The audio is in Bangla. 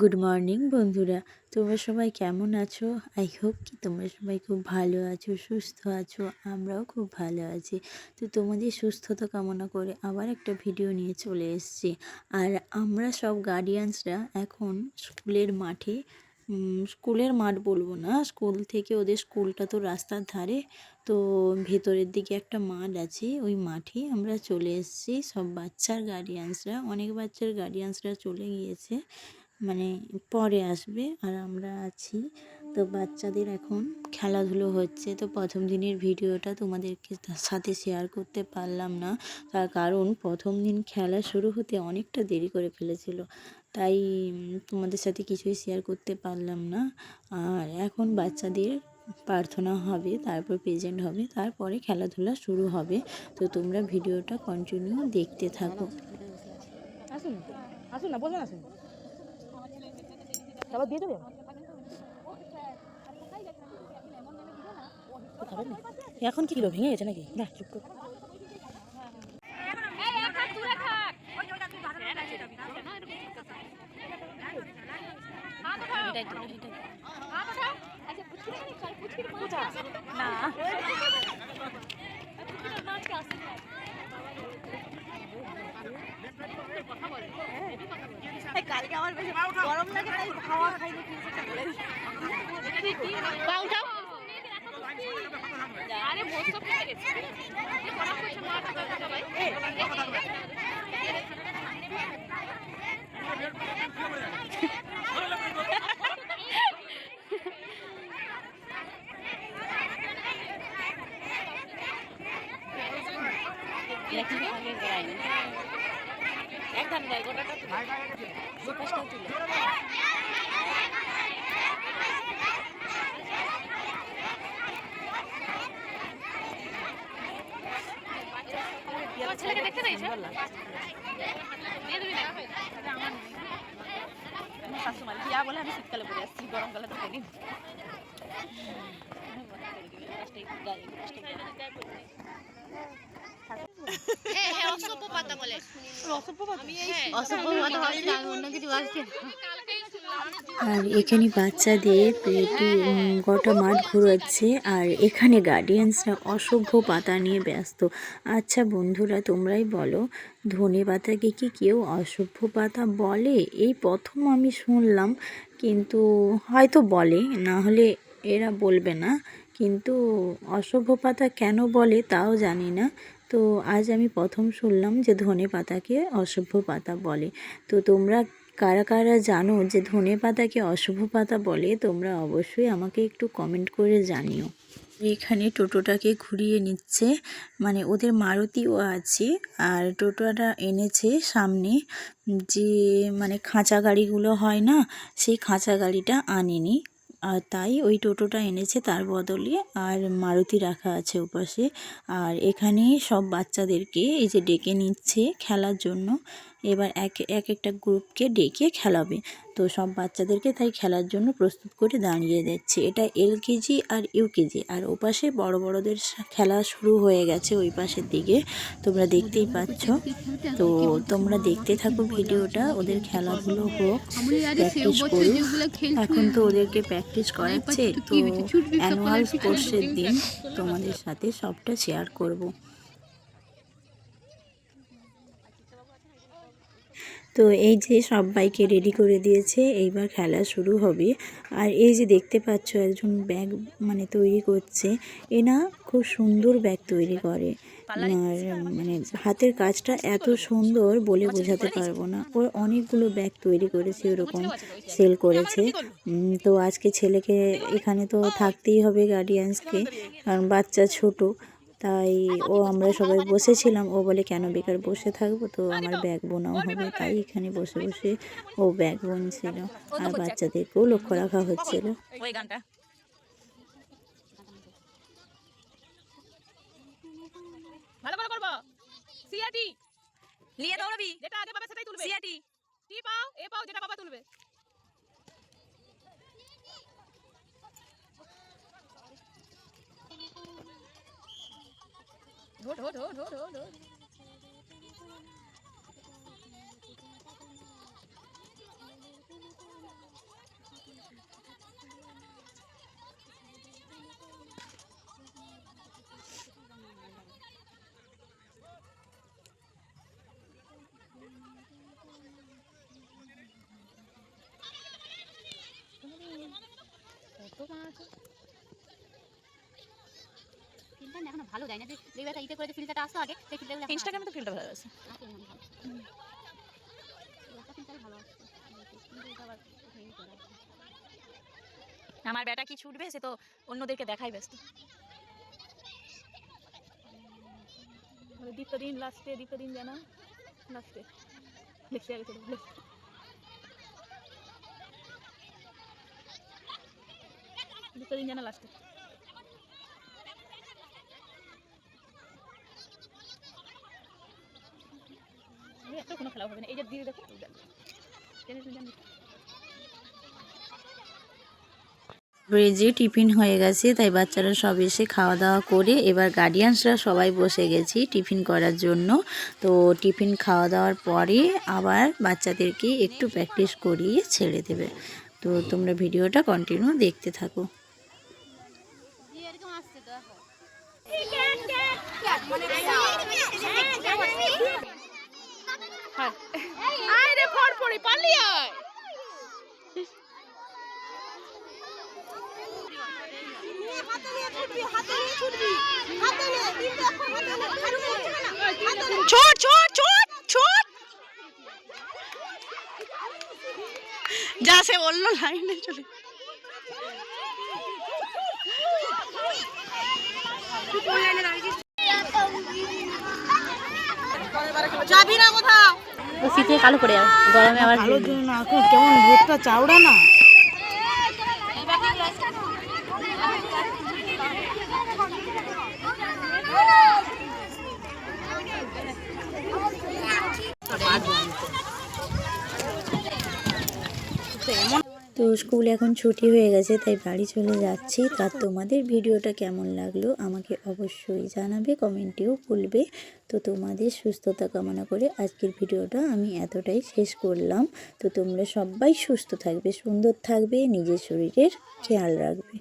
গুড মর্নিং বন্ধুরা। তোমরা সবাই কেমন আছো? আই হোপ কি তোমরা সবাই খুব ভালো আছো, সুস্থ আছো, আমরাও খুব ভালো আছি। তো তোমাদের সুস্থতা কামনা করে আবার একটা ভিডিও নিয়ে চলে এসেছি। আর আমরা সব গার্ডিয়ানসরা এখন স্কুলের মাঠে স্কুলের মাঠ বলব না, স্কুল থেকে ওদের স্কুলটা তো রাস্তার ধারে, তো ভেতরের দিকে একটা মাঠ আছে, ওই মাঠে আমরা চলে এসেছি। সব বাচ্চার গার্ডিয়ানসরা অনেক বাচ্চার গার্ডিয়ানসরা চলে গিয়েছে। মানে পরে আসবে আর আমরা আছি। তো বাচ্চাদের এখন খেলাধুলো হচ্ছে। তো প্রথম দিনের ভিডিওটা তোমাদেরকে সাথে শেয়ার করতে পারলাম না। তার কারণ প্রথম দিন খেলা শুরু হতে অনেকটা দেরি করে ফেলেছিল। তাই তোমাদের সাথে কিছুই শেয়ার করতে পারলাম না। আর এখন বাচ্চাদের প্রার্থনা হবে, তারপর প্রেজেন্ট হবে, তারপরে খেলাধুলা শুরু হবে। তো তোমরা ভিডিওটা কন্টিনিউ দেখতে থাকো। আসুন আসুন না বলবেন আসুন। খাবার দিয়ে দেবে? এখন কি কিলো ভেঙে গেছে নাকি না চুপ করো। না কালকে আমার বেশি গরম লাগে তাই খাওয়া খাইনি উঠাও আরে মোট সব গেছে করা হয়েছে মাঠ সবাই দেখি আগে গড়াইনি এক ধান দেয় গোটাটা তোমার ছেলেকে দেখতে পেয়েছ? দিয়ে দিবি না আমার শাশুমার বিয়া বলে আমি শীতকালে পরে আসছি গরমকালে তো করিনি হ্যাঁ হ্যাঁ অসভ্য পাতা বলে। হ্যাঁ। অসভ্য অন্য কিছু আর এখানে বাচ্চাদের গোটা মাঠ ঘুরাচ্ছে। আর এখানে গার্ডিয়ানসরা অসভ্য পাতা নিয়ে ব্যস্ত। আচ্ছা বন্ধুরা তোমরাই বলো ধনে পাতাকে কি কেউ অসভ্য পাতা বলে? এই প্রথম আমি শুনলাম কিন্তু হয়তো বলে না হলে এরা বলবে না। কিন্তু অসভ্য পাতা কেন বলে তাও জানি না। তো আজ আমি প্রথম শুনলাম যে ধনে পাতাকে অসভ্য পাতা বলে। তো তোমরা কারা কারা জানো যে ধনে পাতাকে অশুভ পাতা বলে, তোমরা অবশ্যই আমাকে একটু কমেন্ট করে জানিও। এখানে টোটোটাকে ঘুরিয়ে নিচ্ছে মানে ওদের মারুতিও আছে, আর টোটোটা এনেছে সামনে যে মানে খাঁচা গাড়িগুলো হয় না, সেই খাঁচা গাড়িটা আনেনি। আর তাই ওই টোটোটা এনেছে তার বদলে আর মারুতি রাখা আছে ওপাশে। আর এখানে সব বাচ্চাদেরকে এই যে ডেকে নিচ্ছে খেলার জন্য। এবার এক এক একটা গ্রুপকে ডেকে খেলাবে। তো সব বাচ্চাদেরকে তাই খেলার জন্য প্রস্তুত করে দাঁড়িয়ে দিচ্ছে। এটা এলকেজি আর ইউকেজি। আর ওপাশে বড় বড়দের খেলা শুরু হয়ে গেছে ওই পাশের দিকে। তোমরা দেখতেই পাচ্ছ। তো তোমরা দেখতে থাকো ভিডিওটা। ওদের খেলাধুলো হোক প্র্যাকটিস করুক। এখন তো ওদেরকে প্র্যাকটিস করাচ্ছে। তো অ্যানুয়াল স্পোর্টসের দিন তোমাদের সাথে সবটা শেয়ার করব। তো এই যে সবাইকে রেডি করে দিয়েছে এইবার খেলা শুরু হবে। আর এই যে দেখতে পাচ্ছ একজন ব্যাগ মানে তৈরি করছে এনা খুব সুন্দর ব্যাগ তৈরি করে। আর মানে হাতের কাজটা এত সুন্দর বলে বোঝাতে পারব না। ওর অনেকগুলো ব্যাগ তৈরি করেছে ওরকম সেল করেছে। তো আজকে ছেলেকে এখানে তো থাকতেই হবে গার্ডিয়ানসকে কারণ বাচ্চা ছোট। তাই ও আমরা সবাই বসেছিলাম। ও বলে কেন বেকার বসে থাকব? তো আমার ব্যাগ বোনাও হবে তাই এখানে বসে বসে ও ব্যাগ বুনছিল আর বাচ্চাদেরকেও লক্ষ্য রাখা হচ্ছিল। ওই গানটা। ভালো করে করব। সিআটি নিয়ে দৌড়বি যেটা আগে পাবে সেটাই তুলবে। সিয়াটি টি পাও এ পাও যেটা বাবা তুলবে। Đứa, đứa, đứa, đứa, đứa, đứa. Thank you. ভালো দেয় না। যে দেখবে একটা ইতে করে যে ফিল্টারটা আসতো আগে সেই ফিল্টারগুলো ইনস্টাগ্রামে তো ফিল্টার ভালো আছে। মনে। আমার বেটা কি ছুটবে সে তো অন্যদেরকে দেখাই ব্যস্ত। দীপ্তদিন লাস্টে দীপ্তদিন জানা লাস্টে দেখতে আগে চলে। দীপ্তদিন জানা লাস্টে একটা কোনো খেলা হবে না। এই যে দিয়ে দেখো। ব্রিজে টিফিন হয়ে গেছে, তাই বাচ্চারা সব এসে খাওয়া দাওয়া করে এবার গার্ডিয়ানসরা সবাই বসে গেছি টিফিন করার জন্য। তো টিফিন খাওয়া দাওয়ার পরে আবার বাচ্চাদেরকে একটু প্র্যাকটিস করিয়ে ছেড়ে দেবে। তো তোমরা ভিডিওটা কন্টিনিউ দেখতে থাকো। ছোট ছোট ছোট ছোট যা সে বলল লাইনে চলে। ও শীতে কালো যাবে গরমে আবার না এখন কেমন ভোটটা চাওড়া না। তো স্কুল এখন ছুটি হয়ে গেছে, তাই বাড়ি চলে যাচ্ছি। তা তোমাদের ভিডিওটা কেমন লাগল আমাকে অবশ্যই জানাবে, কমেন্টেও বলবে। তো তোমাদের সুস্থতা কামনা করে আজকের ভিডিওটা আমি এতটাই শেষ করলাম। তো তোমরা সবাই সুস্থ থাকবে, সুন্দর থাকবে, নিজের শরীরের খেয়াল রাখবে।